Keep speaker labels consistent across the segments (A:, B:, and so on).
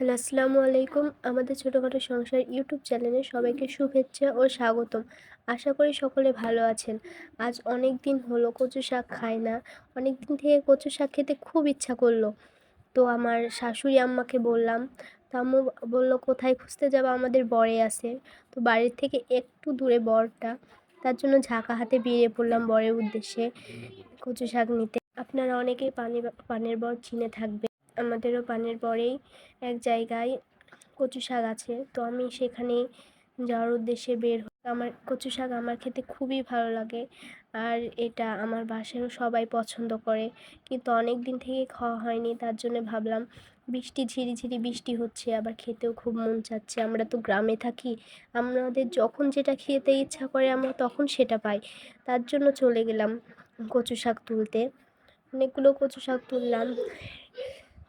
A: Hello, আসসালামু আলাইকুম। আমাদের ছোটোখাটো সংসার ইউটিউব চ্যানেলে সবাইকে শুভেচ্ছা ও স্বাগতম। আশা করি সকলে ভালো আছেন। আজ অনেক দিন হলো কচু শাক খায় না। অনেক দিন থেকে কচু শাক খেতে খুব ইচ্ছা করল। তো আমার শাশুড়ি আম্মাকে বললাম, তো আম্মু বলল, কোথায় খুঁজতে যাব? আমাদের বরে আছে। তো বাড়ির থেকে একটু দূরে বরটা। তার জন্য ঝাঁকা হাতে বেরিয়ে পড়লাম বরের উদ্দেশ্যে কচু শাক নিতে। আপনারা অনেকেই পানি পানের বর চিনে থাকবে। আমাদেরও পানের পরেই এক জায়গায় কচু শাক আছে। তো আমি সেখানে যাওয়ার উদ্দেশ্যে বের আমার কচু শাক আমার খেতে খুবই ভালো লাগে আর এটা আমার বাসায়ও সবাই পছন্দ করে। কিন্তু অনেক দিন থেকে খাওয়া হয়নি, তার জন্য ভাবলাম বৃষ্টি, ঝিরিঝিরি বৃষ্টি হচ্ছে, আবার খেতেও খুব মন চাচ্ছে। আমরা তো গ্রামে থাকি, আমাদের যখন যেটা খেতে ইচ্ছা করে আমরা তখন সেটা পাই। তার জন্য চলে গেলাম কচু শাক তুলতে। অনেকগুলো কচু শাক তুললাম।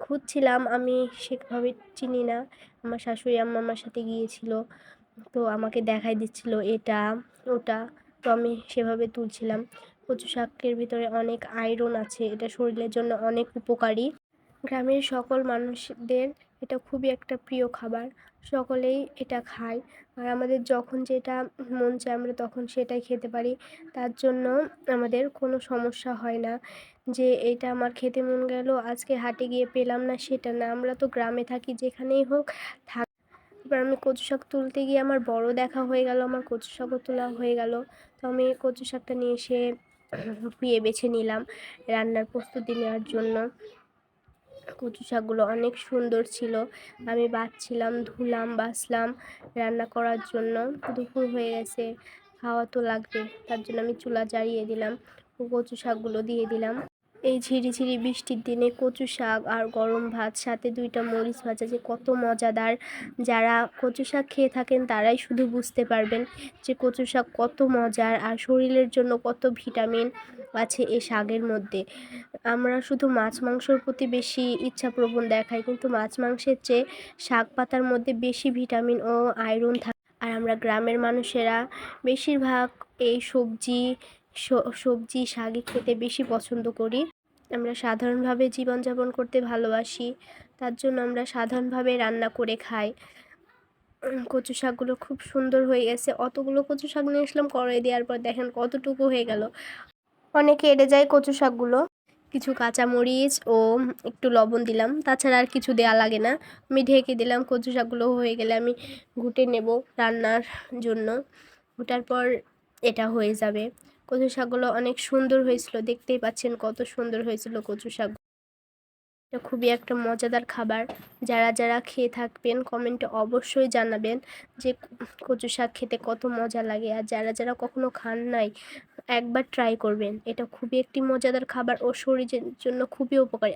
A: খুঁজছিলাম, আমি সেভাবে চিনি না। আমার শাশুড়ি আম্মা আমার সাথে গিয়েছিল, তো আমাকে দেখাই দিচ্ছিল এটা, ওটা। তো আমি সেভাবে তুলছিলাম। কচু শাকের ভিতরে অনেক আয়রন আছে, এটা শরীরের জন্য অনেক উপকারী। গ্রামের সকল মানুষদের এটা খুবই একটা প্রিয় খাবার। সকলেই এটা খায়। আর আমাদের যখন যেটা মন চায় আমরা তখন সেটাই খেতে পারি। তার জন্য আমাদের কোনো সমস্যা হয় না যে এটা আমার খেতে মন গেল, আজকে হাটে গিয়ে পেলাম না সেটা না। আমরা তো গ্রামে থাকি, যেখানেই হোক থাক। এবার আমি কচু শাক তুলতে গিয়ে আমার বড় দেখা হয়ে গেল, আমার কচু শাকও তোলা হয়ে গেল। তো আমি কচু শাকটা নিয়ে এসে ধুয়ে বেছে নিলাম রান্নার প্রস্তুতি নেওয়ার জন্য। কচু শাকগুলো অনেক সুন্দর ছিল। আমি বাছছিলাম ধুলাম বাছলাম রান্না করার জন্য। দুপুর হয়ে গেছে, খাওয়া তো লাগবে। তার জন্য আমি চুলা জ্বালিয়ে দিলাম কচু শাকগুলো দিয়ে দিলাম। এই ঝিরিঝিরি বৃষ্টির দিনে কচু শাক আর গরম ভাত, সাথে দুইটা মরিচ ভাজা যে কত মজাদার। যারা কচু শাক খেয়ে থাকেন তারাই শুধু বুঝতে পারবেন যে কচু শাক কত মজার আর শরীরের জন্য কত ভিটামিন আছে এই শাকের মধ্যে। আমরা শুধু মাছ মাংসর প্রতি বেশি ইচ্ছা প্রবণ দেখাই, কিন্তু মাছ মাংসের চেয়ে শাক পাতার মধ্যে বেশি ভিটামিন ও আয়রন থাকে। আর আমরা গ্রামের মানুষেরা বেশিরভাগ এই সবজি সবজি শাকই খেতে বেশি পছন্দ করি। আমরা সাধারণভাবে জীবনযাপন করতে ভালোবাসি, তার জন্য আমরা সাধারণভাবে রান্না করে খাই। কচু শাকগুলো খুব সুন্দর হয়ে গেছে। অতগুলো কচু শাক নিয়ে আসলাম, কড়াই দেওয়ার পর দেখেন কতটুকু হয়ে গেল। অনেকে এড়ে যায় কচু শাকগুলো। কিছু কাঁচামরিচ ও একটু লবণ দিলাম। তাছাড়া আর কিছু দেওয়া লাগে না। আমি ঢেকে দিলাম, কচু শাকগুলো হয়ে গেলে আমি ঘুটে নেব রান্নার জন্য। ঘুটার পর এটা হয়ে যাবে। কচু শাকগুলো অনেক সুন্দর হয়েছিল। দেখতেই পাচ্ছেন কত সুন্দর হয়েছিল কচু শাক। এটা খুবই একটা মজাদার খাবার। যারা যারা খেয়ে থাকবেন কমেন্টে অবশ্যই জানাবেন যে কচু শাক খেতে কত মজা লাগে। আর যারা যারা কখনো খান নাই, একবার ট্রাই করবেন। এটা খুবই একটি মজাদার খাবার ও শরীরের জন্য খুবই উপকারী।